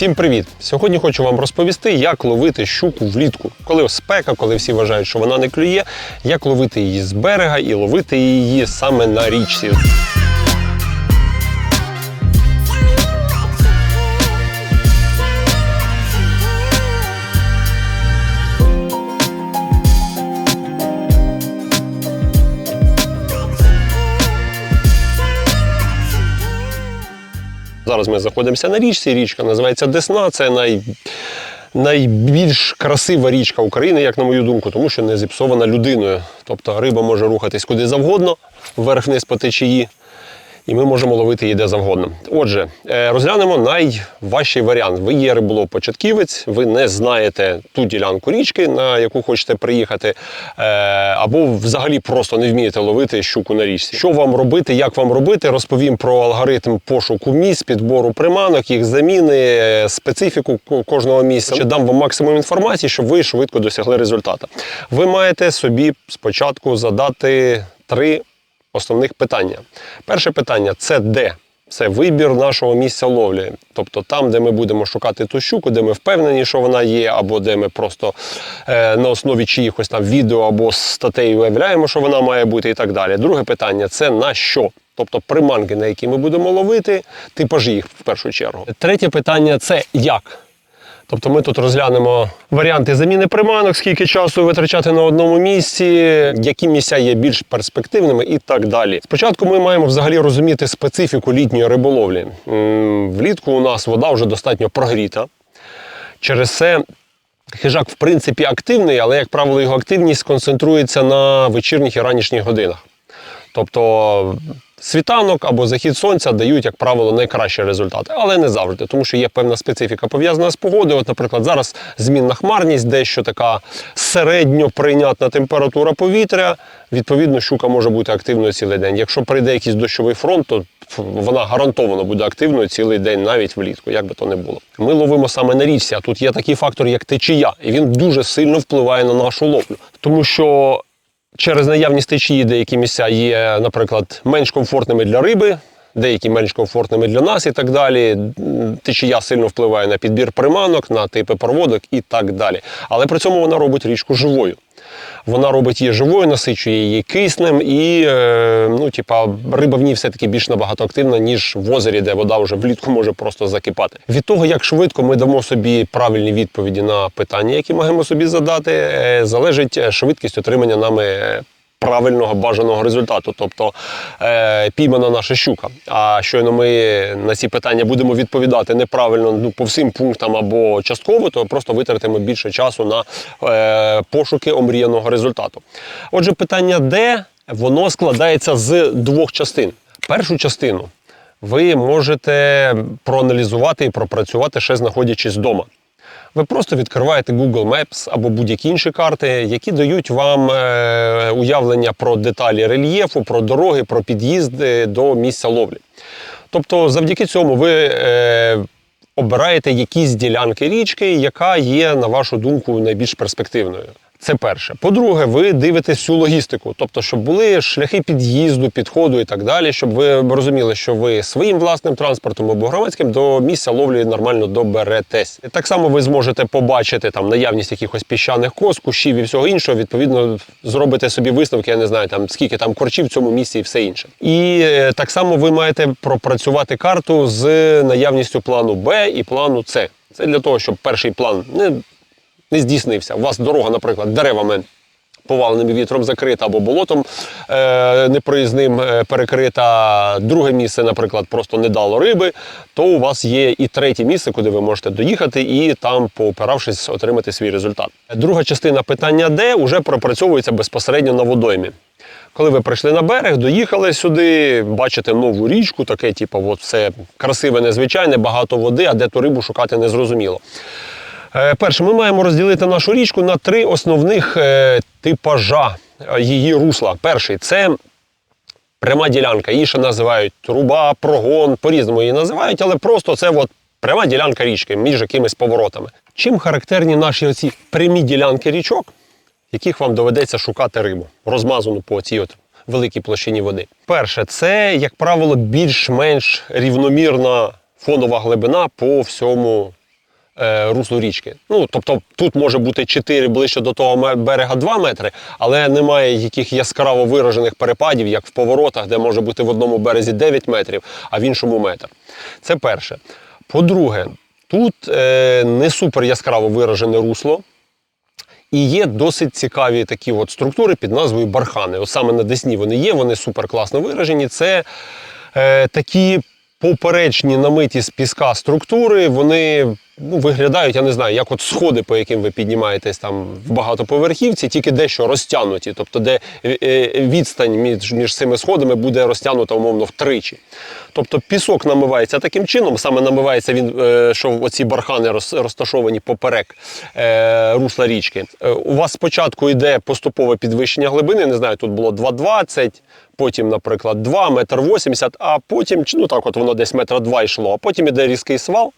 Всім привіт! Сьогодні хочу вам розповісти, як ловити щуку влітку. Коли спека, коли всі вважають, що вона не клює, як ловити її з берега і ловити її саме на річці. Зараз ми знаходимося на річці. Річка називається Десна. Це най... найбільш красива річка України, як на мою думку, тому що не зіпсована людиною. Тобто риба може рухатись куди завгодно, вверх-вниз по течії, і ми можемо ловити її де завгодно. Отже, е, розглянемо найважчий варіант. Ви є риболов-початківець, ви не знаєте ту ділянку річки, на яку хочете приїхати, е, або взагалі просто не вмієте ловити щуку на річці. Що вам робити, як вам робити, розповім про алгоритм пошуку місць, підбору приманок, їх заміни, е, специфіку ко- кожного місця. Ще дам вам максимум інформації, щоб ви швидко досягли результату. Ви маєте собі спочатку задати три основних питання. Перше питання це де? Це вибір нашого місця ловлі. Тобто там, де ми будемо шукати ту щуку, де ми впевнені, що вона є, або де ми просто е, на основі чиїхось там відео або статей уявляємо, що вона має бути, і так далі. Друге питання це на що? Тобто приманки, на які ми будемо ловити, типажі їх в першу чергу. Третє питання це як. Тобто ми тут розглянемо варіанти заміни приманок, скільки часу витрачати на одному місці, які місця є більш перспективними і так далі. Спочатку ми маємо взагалі розуміти специфіку літньої риболовлі. Влітку у нас вода вже достатньо прогріта. Через це хижак, в принципі, активний, але, як правило, його активність концентрується на вечірніх і ранішніх годинах. Тобто світанок або захід сонця дають, як правило, найкращі результати, але не завжди, тому що є певна специфіка пов'язана з погодою. От, наприклад, зараз змінна хмарність, дещо така середньо прийнятна температура повітря. Відповідно, щука може бути активною цілий день. Якщо прийде якийсь дощовий фронт, то вона гарантовано буде активною цілий день, навіть влітку, як би то не було. Ми ловимо саме на річці, а тут є такий фактор, як течія, і він дуже сильно впливає на нашу ловлю, тому що через наявність течії деякі місця є, наприклад, менш комфортними для риби, деякі менш комфортними для нас і так далі. Течія сильно впливає на підбір приманок, на типи проводок і так далі. Але при цьому вона робить річку живою. Вона робить її живою, насичує її киснем, і е, ну, типа, риба в ній все-таки більш набагато активна, ніж в озері, де вода вже влітку може просто закипати. Від того, як швидко ми дамо собі правильні відповіді на питання, які маємо собі задати, е, залежить е, швидкість отримання нами. Правильного бажаного результату, тобто е, піймана наша щука. А щойно ми на ці питання будемо відповідати неправильно ну, по всім пунктам або частково, то просто витратимо більше часу на е, пошуки омріяного результату. Отже, питання де воно складається з двох частин. Першу частину ви можете проаналізувати і пропрацювати ще знаходячись вдома. Ви просто відкриваєте Google Maps або будь-які інші карти, які дають вам е, уявлення про деталі рельєфу, про дороги, про під'їзди до місця ловлі. Тобто, завдяки цьому ви е, обираєте якісь ділянки річки, яка є, на вашу думку, найбільш перспективною. Це перше. По-друге, ви дивитесь всю логістику, тобто, щоб були шляхи під'їзду, підходу і так далі, щоб ви розуміли, що ви своїм власним транспортом або громадським до місця ловлі нормально доберетесь. Так само ви зможете побачити там наявність якихось піщаних кос, кущів і всього іншого. Відповідно, зробите собі висновки, я не знаю, там скільки там корчів в цьому місці і все інше. І е, так само ви маєте пропрацювати карту з наявністю плану Б і плану С. Це для того, щоб перший план не не здійснився. У вас дорога, наприклад, деревами. Поваленим вітром закрита або болотом е, непроїзним е, перекрита. Друге місце, наприклад, просто не дало риби, то у вас є і третє місце, куди ви можете доїхати і там, поопиравшись, отримати свій результат. Друга частина питання, де вже пропрацьовується безпосередньо на водоймі. Коли ви прийшли на берег, доїхали сюди, бачите нову річку, таке, типу, от все красиве, незвичайне, багато води, а де ту рибу шукати незрозуміло. Е, Перше, ми маємо розділити нашу річку на три основних е, типажа е, її русла. Перший це пряма ділянка. Її ще називають труба, прогон, по-різному її називають, але просто це от пряма ділянка річки між якимись поворотами. Чим характерні наші оці прямі ділянки річок, яких вам доведеться шукати рибу, розмазану по цій от великій площині води? Перше, це, як правило, більш-менш рівномірна фонова глибина по всьому е, руслу річки. Ну, тобто тут може бути 4 ближче до того берега 2 метри, але немає яких яскраво виражених перепадів, як в поворотах, де може бути в одному березі 9 метрів, а в іншому метр. Це перше. По-друге, тут е, не супер яскраво виражене русло. І є досить цікаві такі от структури під назвою бархани. От саме на Десні вони є, вони супер класно виражені. Це е, такі поперечні намиті з піска структури, вони ну, виглядають, я не знаю, як от сходи, по яким ви піднімаєтесь там в багатоповерхівці, тільки дещо розтягнуті. Тобто, де е, е, відстань між, між цими сходами буде розтягнута умовно втричі. Тобто пісок намивається таким чином, саме намивається він, е, що оці бархани розташовані поперек русла річки. У вас спочатку йде поступове підвищення глибини, не знаю, тут було 2,20, потім, наприклад, 2, метр 80, а потім, ну так от воно десь метра 2 йшло, а потім іде різкий свал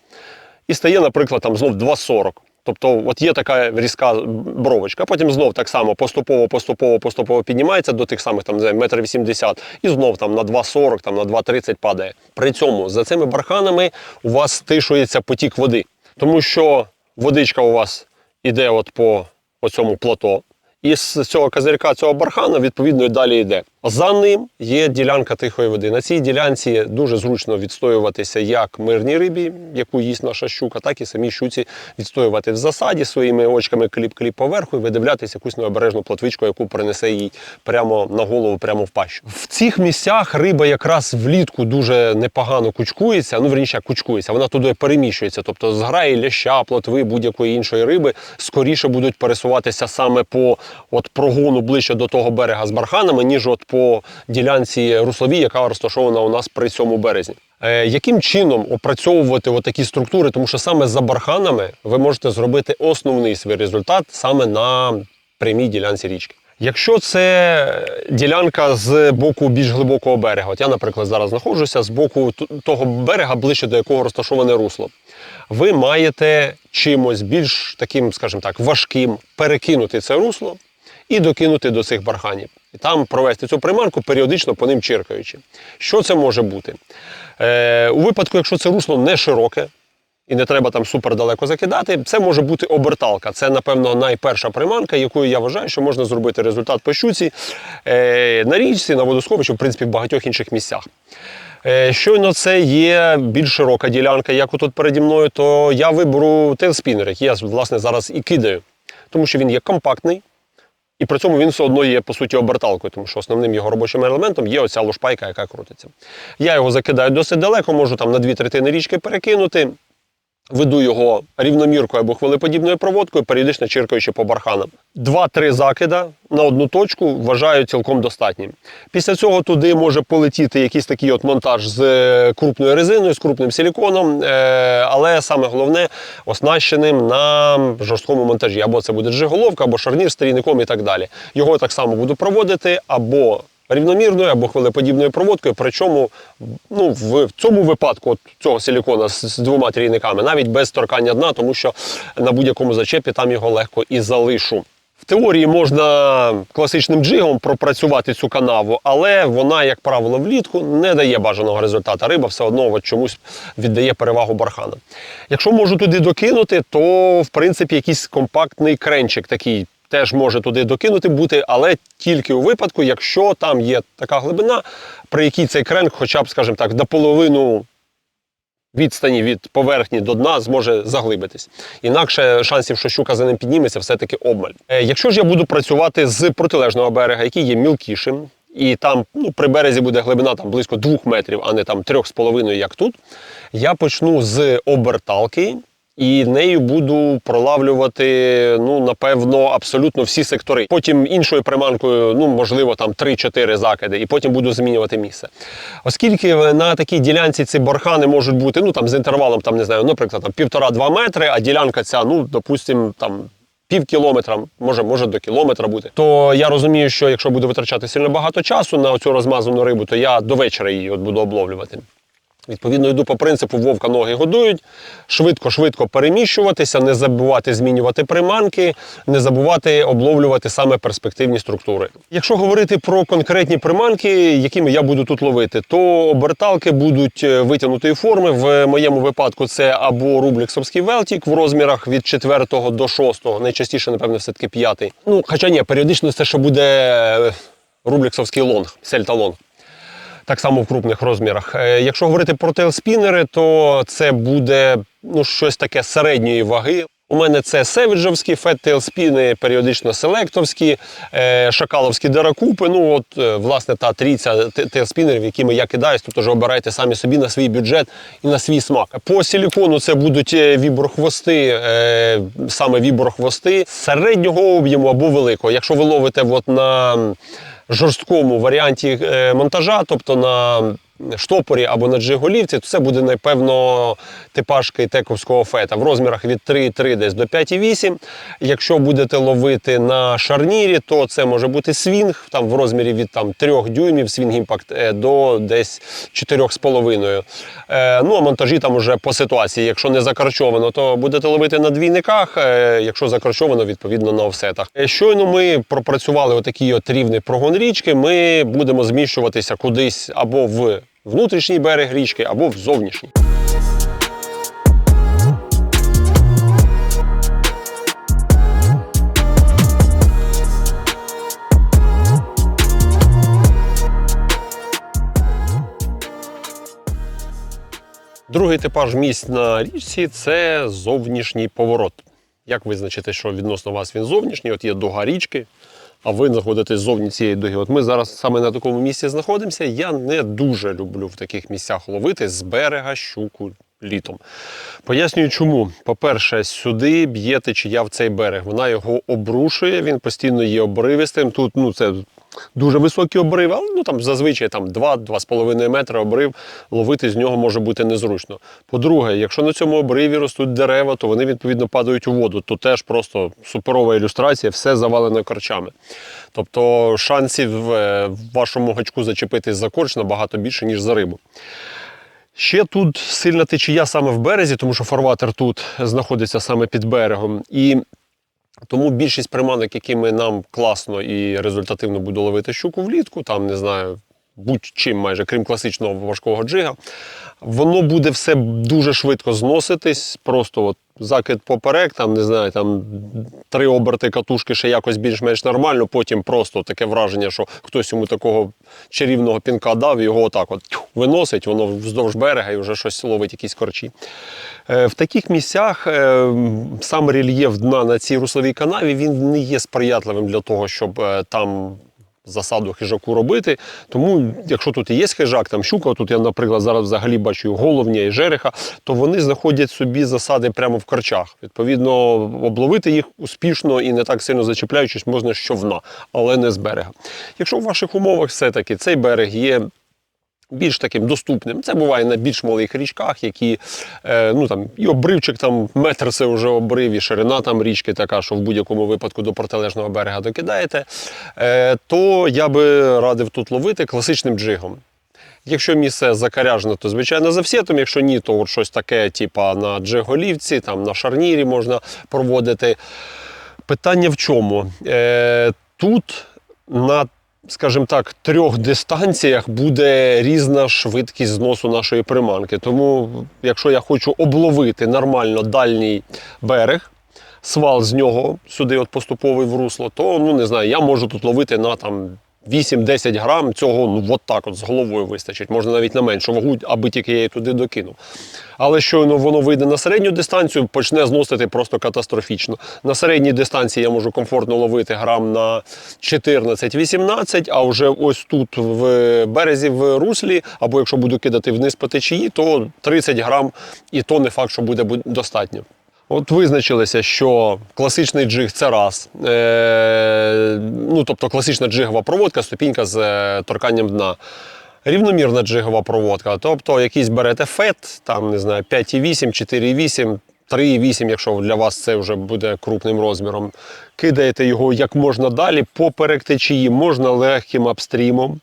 і стає, наприклад, там знов 2,40. Тобто, от є така різка бровочка, потім знов так само поступово, поступово, поступово піднімається до тих самих там метр 80 і знов там на 2,40, там на 2,30 падає. При цьому за цими барханами у вас стишується потік води, тому що водичка у вас іде от по оцьому плато. І з цього козирька, цього бархана, відповідно, і далі йде. За ним є ділянка тихої води. На цій ділянці дуже зручно відстоюватися як мирній рибі, яку їсть наша щука, так і самій щуці відстоювати в засаді своїми очками кліп-кліп поверху і видивлятися якусь необережну плотвичку, яку принесе їй прямо на голову, прямо в пащу. В цих місцях риба якраз влітку дуже непогано кучкується. Ну, верніше, кучкується, вона туди переміщується. Тобто зграї ляща, плотви, будь-якої іншої риби скоріше будуть пересуватися саме по от прогону ближче до того берега з барханами, ніж от по ділянці русловій, яка розташована у нас при цьому березі. Е, яким чином опрацьовувати такі структури? Тому що саме за барханами ви можете зробити основний свій результат саме на прямій ділянці річки. Якщо це ділянка з боку більш глибокого берега, от я, наприклад, зараз знаходжуся з боку того берега, ближче до якого розташоване русло, ви маєте чимось більш таким, скажімо так, важким перекинути це русло і докинути до цих барханів. І там провести цю приманку, періодично по ним чиркаючи. Що це може бути? Е, у випадку, якщо це русло не широке, і не треба там супер далеко закидати. Це може бути оберталка. Це, напевно, найперша приманка, якою я вважаю, що можна зробити результат по щуці е, на річці, на водосховищі, в принципі, в багатьох інших місцях. Е, Щойно це є більш широка ділянка, як отут переді мною, то я виберу тейлспінер, який я власне зараз і кидаю, тому що він є компактний. І при цьому він все одно є по суті оберталкою, тому що основним його робочим елементом є оця лушпайка, яка крутиться. Я його закидаю досить далеко, можу там на дві третини річки перекинути. Веду його рівноміркою або хвилеподібною проводкою, періодично чиркаючи по барханам. Два-три закида на одну точку вважаю цілком достатнім. Після цього туди може полетіти якийсь такий от монтаж з е, крупною резиною, з крупним силіконом, е, але саме головне оснащеним на жорсткому монтажі. Або це буде джиголовка, або шарнір з трійником і так далі. Його так само буду проводити або рівномірною або хвилеподібною проводкою. Причому ну, в цьому випадку от цього силікона з, з двома трійниками, навіть без торкання дна, тому що на будь-якому зачепі там його легко і залишу. В теорії можна класичним джигом пропрацювати цю канаву, але вона, як правило, влітку не дає бажаного результату. Риба все одно чомусь віддає перевагу барханам. Якщо можу туди докинути, то в принципі якийсь компактний кренчик такий теж може туди докинути бути, але тільки у випадку, якщо там є така глибина, при якій цей кренк, хоча б, скажімо так, до половину відстані від поверхні до дна зможе заглибитись. Інакше шансів, що щука за ним підніметься, все-таки обмаль. Е, Якщо ж я буду працювати з протилежного берега, який є мілкішим, і там ну, при березі буде глибина там, близько 2 метрів, а не там 3,5, як тут, я почну з оберталки. І нею буду пролавлювати, ну, напевно, абсолютно всі сектори. Потім іншою приманкою, ну, можливо, там 3-4 закиди, і потім буду змінювати місце. Оскільки на такій ділянці ці бархани можуть бути, ну, там, з інтервалом, там, не знаю, наприклад, там, 1,5-2 метри, а ділянка ця, ну, допустимо, там, пів кілометра, може, може до кілометра бути. То я розумію, що якщо буду витрачати сильно багато часу на цю розмазану рибу, то я до вечора її от буду обловлювати. Відповідно, йду по принципу вовка ноги годують, швидко-швидко переміщуватися, не забувати змінювати приманки, не забувати обловлювати саме перспективні структури. Якщо говорити про конкретні приманки, якими я буду тут ловити, то оберталки будуть е, витягнутої форми. В моєму випадку це або рубліксовський велтік в розмірах від 4 до 6, найчастіше, напевно, все-таки 5. Ну, хоча ні, періодично це ще буде е, рубліксовський лонг, сельта лонг так само в крупних розмірах. Е, Якщо говорити про тейлспінери, то це буде ну, щось таке середньої ваги. У мене це севіджовські фет-тейлспіни, періодично селектовські, е, шакаловські деракупи. Ну, от, е, власне, та трійця те- тейлспінерів, якими я кидаюсь, тут уже обирайте самі собі на свій бюджет і на свій смак. По силікону це будуть віброхвости, саме віброхвости середнього об'єму або великого. Якщо ви ловите от на жорсткому варіанті е, монтажа, тобто на штопорі або на джиголівці, то це буде, напевно, типаж кейтековського фета в розмірах від 3,3 десь до 5,8. Якщо будете ловити на шарнірі, то це може бути свінг там в розмірі від там, 3 дюймів свінг імпакт е, до десь 4,5. Е, ну а монтажі там уже по ситуації. Якщо не закарчовано, то будете ловити на двійниках. е, Якщо закарчовано, відповідно на офсетах. Щойно ми пропрацювали отакий от рівний прогон річки. Ми будемо зміщуватися кудись або в внутрішній берег річки, або в зовнішній. Другий типаж місць на річці це зовнішній поворот. Як визначити, що відносно вас він зовнішній? От є дуга річки, а ви знаходитесь зовні цієї дуги. От ми зараз саме на такому місці знаходимося. Я не дуже люблю в таких місцях ловити з берега щуку літом. Пояснюю, чому. По-перше, сюди б'є течія в цей берег. Вона його обрушує, він постійно є обривистим. Тут ну, це дуже високі обриви, але ну, там зазвичай там 2-2,5 метри обрив, ловити з нього може бути незручно. По-друге, якщо на цьому обриві ростуть дерева, то вони відповідно падають у воду. То теж просто суперова ілюстрація, все завалено корчами. Тобто шансів е, в вашому гачку зачепитись за корч набагато більше, ніж за рибу. Ще тут сильна течія саме в березі, тому що фарватер тут знаходиться саме під берегом. І тому більшість приманок, якими нам класно і результативно буде ловити щуку влітку, там не знаю, будь-чим майже, крім класичного важкого джига, воно буде все дуже швидко зноситись. Просто от закид поперек, там не знаю, там три оберти катушки ще якось більш-менш нормально. Потім просто таке враження, що хтось йому такого чарівного пінка дав, і його отак от виносить, воно вздовж берега і вже щось ловить, якісь корчі. Е, В таких місцях е, сам рельєф дна на цій русловій канаві він не є сприятливим для того, щоб е, там засаду хижаку робити. Тому, якщо тут і є хижак, там щука, тут я, наприклад, зараз взагалі бачу головня і жереха, то вони знаходять собі засади прямо в корчах. Відповідно, обловити їх успішно і не так сильно зачіпляючись, можна з човна, але не з берега. Якщо в ваших умовах все-таки цей берег є більш таким доступним. Це буває на більш малих річках, які е, ну там і обривчик там метр це вже обрив, і ширина там річки така, що в будь-якому випадку до протилежного берега докидаєте. Е, то я би радив тут ловити класичним джигом. Якщо місце закаряжне, то звичайно за всітом. Якщо ні, то от щось таке, типа на джиголівці, там на шарнірі можна проводити. Питання в чому? Е, тут на, скажімо так, трьох дистанціях буде різна швидкість зносу нашої приманки. Тому, якщо я хочу обловити нормально дальній берег, свал з нього сюди от поступовий в русло, то ну не знаю, я можу тут ловити на там. 8-10 грам цього ну от так от з головою вистачить. Можна навіть на меншу вагу, аби тільки я її туди докинув. Але щойно воно вийде на середню дистанцію, почне зносити просто катастрофічно. На середній дистанції я можу комфортно ловити грам на 14-18, а вже ось тут в березі в руслі, або якщо буду кидати вниз по течії, то 30 грам, і то не факт, що буде достатньо. От визначилися, що класичний джиг це раз. Е, ну, тобто класична джигова проводка, ступінька з е, торканням дна. Рівномірна джигова проводка. Тобто якийсь берете фет, там не знаю, 5,8, 4,8, 3,8, якщо для вас це вже буде крупним розміром. Кидаєте його як можна далі, поперек течії, можна легким апстрімом.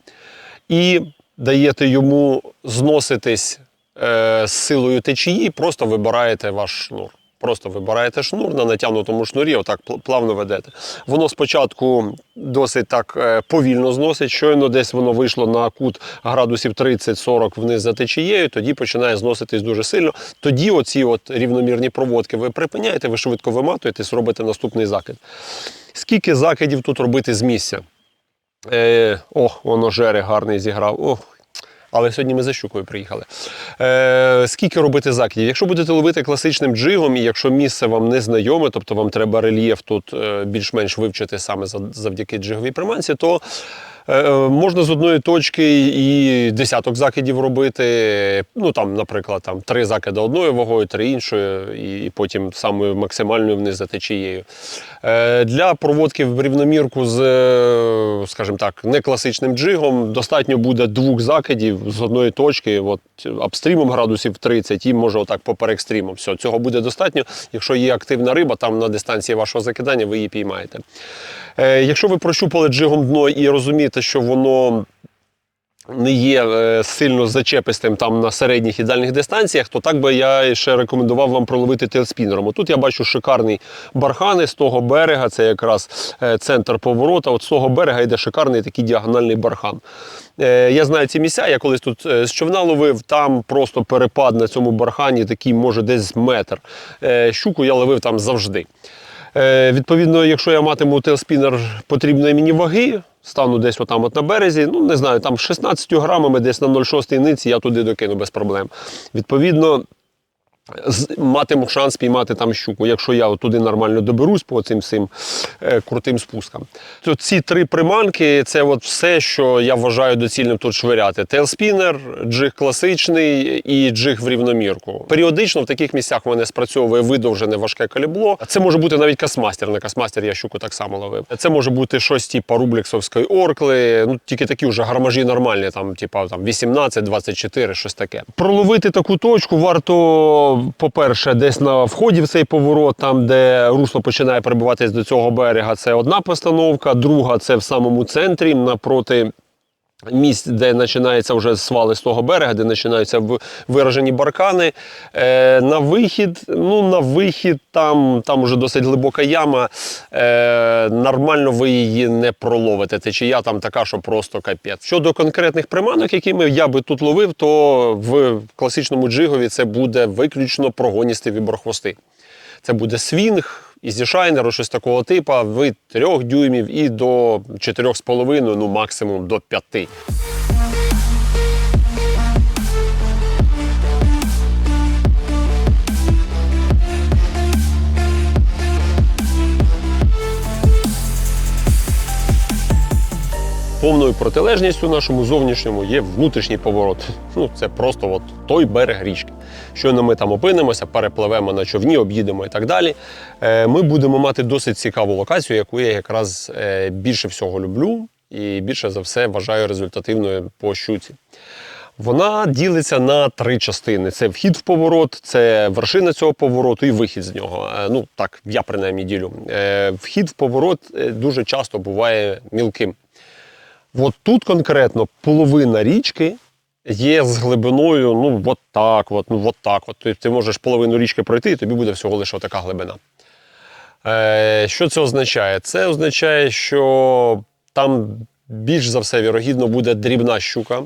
І даєте йому зноситись е, з силою течії, просто вибираєте ваш шнур. Просто вибираєте шнур на натягнутому шнурі, отак плавно ведете. Воно спочатку досить так е, повільно зносить. Щойно десь воно вийшло на кут градусів 30-40 вниз за течією, тоді починає зноситись дуже сильно. Тоді оці от рівномірні проводки ви припиняєте, ви швидко виматуєтесь, робите наступний закид. Скільки закидів тут робити з місця? Е, о, воно жере гарний зіграв. Ох. Але сьогодні ми за щукою приїхали. Е, скільки робити закидів? Якщо будете ловити класичним джигом, і якщо місце вам не знайоме, тобто вам треба рельєф тут е, більш-менш вивчити саме завдяки джиговій приманці, то можна з одної точки і десяток закидів робити. Ну там, наприклад, там три закиди одною вагою, три іншою, і, потім самою максимальною вниз за течією. Е, для проводки в рівномірку з, е, скажімо так, не класичним джигом достатньо буде двох закидів з одної точки, от апстрімом градусів 30 і може отак поперек стрімом. Все, цього буде достатньо. Якщо є активна риба, там на дистанції вашого закидання ви її піймаєте. Е, якщо ви прощупали джигом дно і розумієте, що воно не є е, сильно зачепистим там на середніх і дальніх дистанціях, то так би я ще рекомендував вам проловити тейлспінером. Тут я бачу шикарний бархани з того берега, це якраз е, центр поворота. От з того берега йде шикарний такий діагональний бархан. Я знаю ці місця, я колись тут з човна ловив, там просто перепад на цьому бархані, такий може десь метр. Щуку я ловив там завжди. Е, Відповідно, якщо я матиму телспінер потрібної мені ваги, стану десь отам от на березі, ну не знаю, там 16 грамами десь на 0,6 ниці я туди докину без проблем. Відповідно, матиму шанс піймати там щуку, якщо я туди нормально доберусь по цим всім е, крутим спускам. То ці три приманки це от все, що я вважаю доцільним тут швиряти. Тейлспінер, джиг класичний і джиг в рівномірку. Періодично в таких місцях в мене спрацьовує видовжене важке калібло. Це може бути навіть касмастер. На касмастер я щуку так само ловив. Це може бути щось типу рубліксовської оркли, ну тільки такі вже гармажі нормальні, там, типу, там 18, 24, щось таке. Проловити таку точку варто, по-перше, десь на вході в цей поворот, там, де русло починає перебуватись до цього берега. Це одна постановка, друга це в самому центрі напроти. Місць, де починається вже свали з того берега, де починаються виражені баркани. Е, на вихід, ну на вихід там, там вже досить глибока яма. Е, нормально ви її не проловите. Течія там така, що просто капець. Щодо конкретних приманок, якими я би тут ловив, то в класичному джигові це буде виключно прогоністі віброхвости. Це буде свінг, ізі шайнеру, щось такого типу, від 3 дюймів і до 4,5, ну максимум до 5. Повною протилежністю нашому зовнішньому є внутрішній поворот. Ну, це просто от той берег річки. Щойно ми там опинимося, перепливемо на човні, об'їдемо і так далі. Е, Ми будемо мати досить цікаву локацію, яку я якраз е, більше всього люблю і більше за все вважаю результативною по щуці. Вона ділиться на три частини: це вхід в поворот, це вершина цього повороту і вихід з нього. Е, Ну так, я принаймні ділю. Вхід в поворот дуже часто буває мілким. От тут конкретно половина річки є з глибиною, ну, от так, от, ну, от так. От. Ти, ти можеш половину річки пройти, і тобі буде всього лише така глибина. Е, що це означає? Це означає, що там більш за все, вірогідно, буде дрібна щука.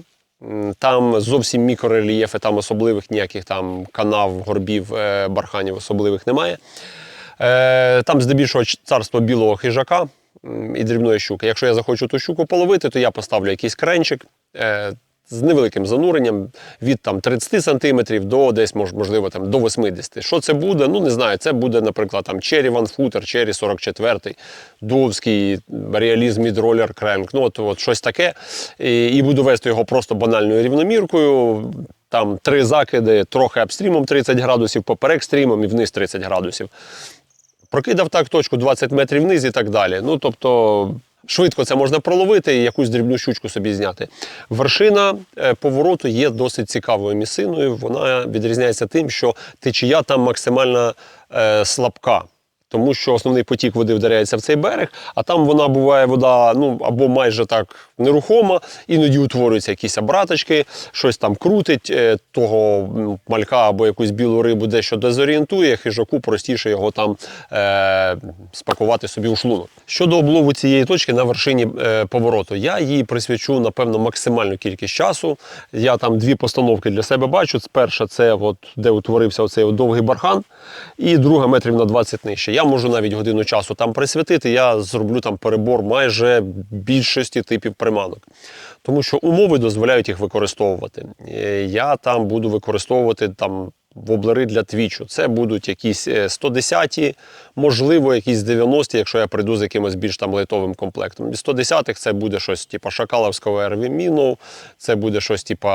Там зовсім мікрорельєфи, там особливих ніяких там канав, горбів, е, барханів особливих немає. Е, Там здебільшого царство білого хижака і дрібної щуки. Якщо я захочу ту щуку половити, то я поставлю якийсь кренчик е, з невеликим зануренням від там, 30 см до десь мож- можливо там, до 80 Що це буде? Ну не знаю. Це буде, наприклад, там Cherry One Footer, Cherry 44, Довський, реалізм Mid-Roller Crank, ну от, от щось таке. І, і буду вести його просто банальною рівноміркою. Там три закиди, трохи апстрімом 30 градусів, поперек стрімом і вниз 30 градусів. Прокидав так точку 20 метрів вниз і так далі. Ну, тобто, швидко це можна проловити і якусь дрібну щучку собі зняти. Вершина е, повороту є досить цікавою місциною. Вона відрізняється тим, що течія там максимально е, слабка. Тому що основний потік води вдаряється в цей берег, а там вона буває вода ну або майже так нерухома, іноді утворюються якісь обраточки, щось там крутить, е, того малька або якусь білу рибу дещо дезорієнтує, хижаку простіше його там е, спакувати собі у шлунок. Щодо облову цієї точки на вершині е, повороту, я їй присвячу, напевно, максимальну кількість часу. Я там дві постановки для себе бачу. Перша це от, де утворився оцей от довгий бархан, і друга метрів на 20 нижче. Я можу навіть годину часу там присвятити. Я зроблю там перебор майже більшості типів приманок. Тому що умови дозволяють їх використовувати. Е, Я там буду використовувати там. Воблери для твічу. Це будуть якісь е, 110, можливо, якісь 90-ті, якщо я прийду з якимось більш там лайтовим комплектом. Із 110-х це буде щось типу Шакаловського RV це буде щось типу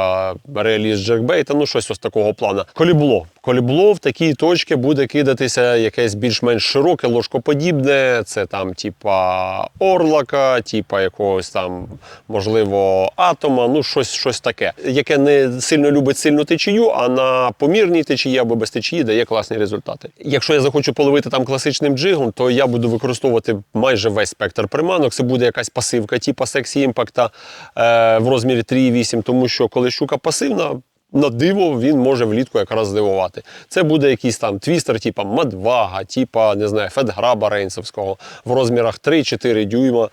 реаліст Джекбейта, ну щось ось такого плану. Колібло. Колібло в такій точці буде кидатися якесь більш-менш широке, ложкоподібне. Це там, типа орлака, типа якогось там, можливо, атома, ну щось, щось таке, яке не сильно любить сильну течію, а на помірній течії або без течії дає класні результати. Якщо я захочу половити там класичним джигом, то я буду використовувати майже весь спектр приманок. Це буде якась пасивка, типа сексі імпакта е, в розмірі 3,8, тому що коли щука пасивна. На диво він може влітку якраз здивувати. Це буде якийсь там твістер, типа Мадвага, типа, не знаю, Федграба Рейнсовського в розмірах 3-4 дюйма.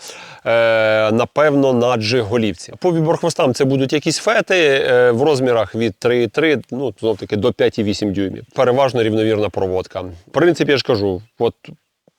Е, напевно, на джиг-голівці. По віборхвостам це будуть якісь фети е, в розмірах від 3,3 ну, знов таки до 5,8 дюймів. Переважно рівновірна проводка. В принципі, я ж кажу, от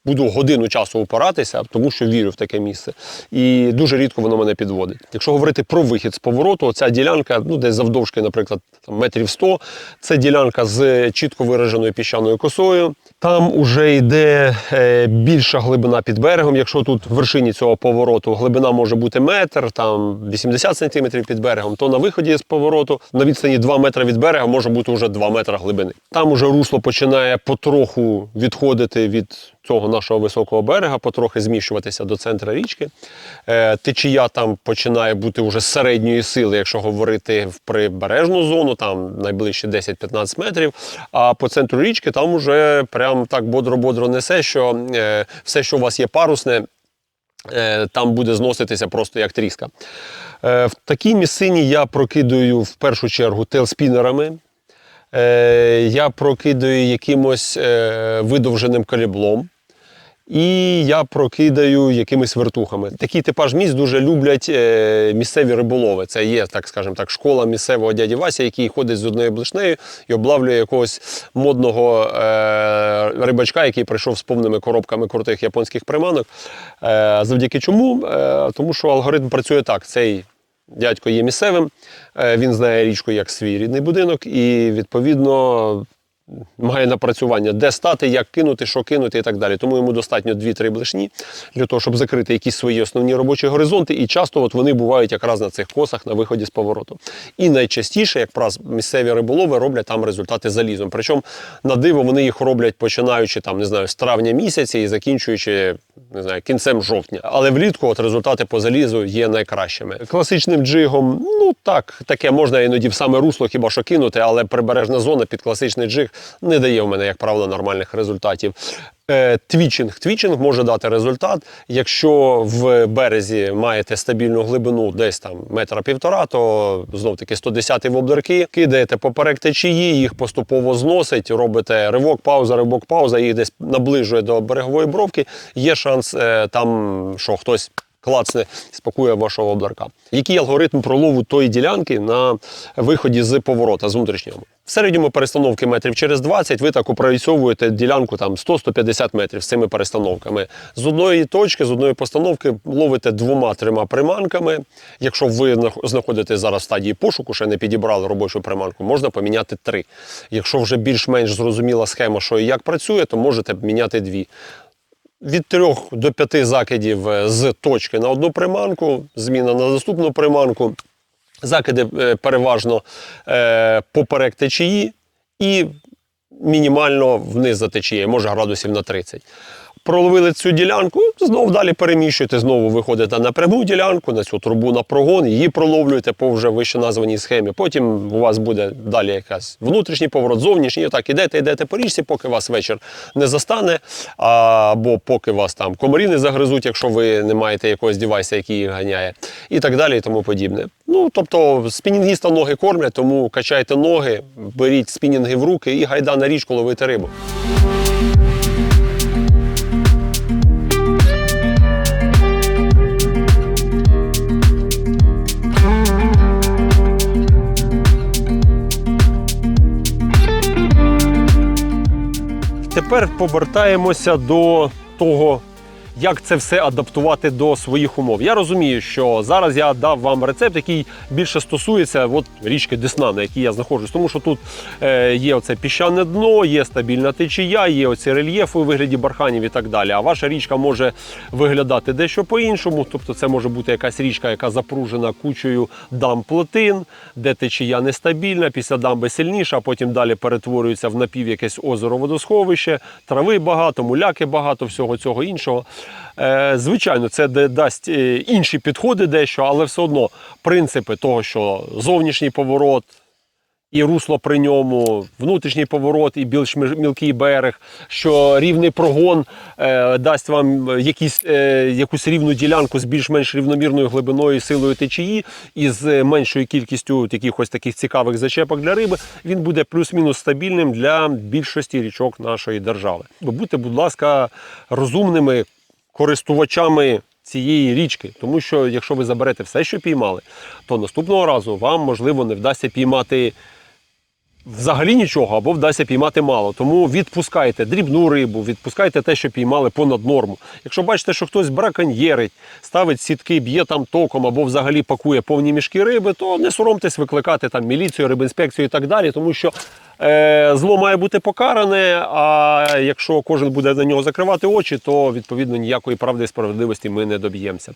буду годину часу опиратися, тому що вірю в таке місце. І дуже рідко воно мене підводить. Якщо говорити про вихід з повороту, ця ділянка, ну десь завдовжки, наприклад, там, метрів 100, це ділянка з чітко вираженою піщаною косою. Там уже йде е, більша глибина під берегом. Якщо тут в вершині цього повороту глибина може бути метр, там 80 сантиметрів під берегом, то на виході з повороту на відстані 2 метри від берега може бути вже 2 метри глибини. Там уже русло починає потроху відходити від цього нашого високого берега, потрохи зміщуватися до центра річки. Е, течія там починає бути вже середньої сили, якщо говорити в прибережну зону, там найближче 10-15 метрів. А по центру річки там уже прям так бодро-бодро несе, що е, все, що у вас є парусне, е, там буде зноситися просто як тріска. Е, в такій місцині я прокидаю в першу чергу телспінерами. Я прокидаю якимось видовженим каліблом. І я прокидаю якимись вертухами. Такий типаж місць дуже люблять е, місцеві риболови. Це є, так скажемо так, школа місцевого дяді Вася, який ходить з одною блишнею і облавлює якогось модного е, рибачка, який прийшов з повними коробками крутих японських приманок. Е, завдяки чому? Е, тому що алгоритм працює так. Цей дядько є місцевим, е, він знає річку як свій рідний будинок, і відповідно має напрацювання, де стати, як кинути, що кинути і так далі. Тому йому достатньо 2-3 блишні для того, щоб закрити якісь свої основні робочі горизонти. І часто от вони бувають якраз на цих косах на виході з повороту. І найчастіше, як правило, місцеві риболови роблять там результати залізом. Причому на диво вони їх роблять починаючи там, не знаю, з травня місяця і закінчуючи не знаю, кінцем жовтня. Але влітку от результати по залізу є найкращими. Класичним джигом, ну так, таке можна іноді в саме русло хіба що кинути, але прибережна зона під класичний джиг не дає в мене, як правило, нормальних результатів. Е, Твічинг. Твічинг може дати результат. Якщо в березі маєте стабільну глибину десь там метра півтора, то знов таки 110 воблерки, кидаєте поперек течії, їх поступово зносить, робите ривок, пауза, ривок, пауза, їх десь наближує до берегової бровки. Є шанс е, там, що хтось. Клацне, спакує вашого обларка. Який алгоритм пролову тої ділянки на виході з поворота з внутрішнього? В середньому перестановки метрів через 20 ви так опрацьовуєте ділянку там 100-150 метрів з цими перестановками. З одної точки, з одної постановки ловите двома-трьома приманками. Якщо ви знах- знаходитесь зараз в стадії пошуку, ще не підібрали робочу приманку, можна поміняти три. Якщо вже більш-менш зрозуміла схема, що і як працює, то можете міняти дві від 3 до 5 закидів е, з точки на одну приманку, зміна на наступну приманку. Закиди е, переважно е, поперек течії і мінімально вниз за течією, може градусів на 30. Проловили цю ділянку, знову далі переміщуєте, знову виходите на пряму ділянку, на цю трубу на прогон, її проловлюєте по вже вище названій схемі. Потім у вас буде далі якась внутрішній поворот, зовнішній. І так ідете, йдете по річці, поки вас вечір не застане, або поки вас там комарі не загризуть, якщо ви не маєте якогось дівайса, який їх ганяє, і так далі, і тому подібне. Ну, тобто, спінінгіста ноги кормлять, тому качайте ноги, беріть спінінги в руки і гайда на річку ловити рибу. Тепер повертаємося до того, як це все адаптувати до своїх умов. Я розумію, що зараз я дав вам рецепт, який більше стосується от, річки Десна, на якій я знаходжусь. Тому що тут е, є оце піщане дно, є стабільна течія, є оці рельєфи у вигляді барханів і так далі. А ваша річка може виглядати дещо по-іншому. Тобто, це може бути якась річка, яка запружена кучею дам плотин, де течія нестабільна, після дамби сильніша, а потім далі перетворюється в напів якесь озеро водосховище, трави багато, муляки багато, всього цього іншого. Е, Звичайно, це дасть е, інші підходи дещо, але все одно принципи того, що зовнішній поворот. І русло при ньому, внутрішній поворот і більш мілкий берег, що рівний прогон е, дасть вам якісь, е, якусь рівну ділянку з більш-менш рівномірною глибиною силою течії і з меншою кількістю якихось таких цікавих зачепок для риби, він буде плюс-мінус стабільним для більшості річок нашої держави. Будьте, будь ласка, розумними користувачами цієї річки, тому що якщо ви заберете все, що піймали, то наступного разу вам можливо не вдасться піймати взагалі нічого або вдасться піймати мало. Тому відпускайте дрібну рибу, відпускайте те, що піймали понад норму. Якщо бачите, що хтось браконьєрить, ставить сітки, б'є там током або взагалі пакує повні мішки риби, то не соромтесь викликати там міліцію, рибінспекцію і так далі, тому що. Е, зло має бути покаране, а якщо кожен буде на нього закривати очі, то відповідно ніякої правди і справедливості ми не доб'ємося.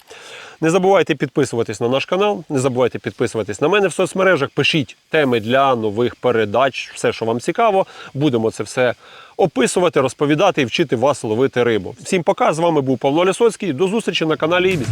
Не забувайте підписуватись на наш канал, не забувайте підписуватись на мене в соцмережах. Пишіть теми для нових передач, все, що вам цікаво. Будемо це все описувати, розповідати і вчити вас ловити рибу. Всім пока! З вами був Павло Лісоцький. До зустрічі на каналі Ібіс.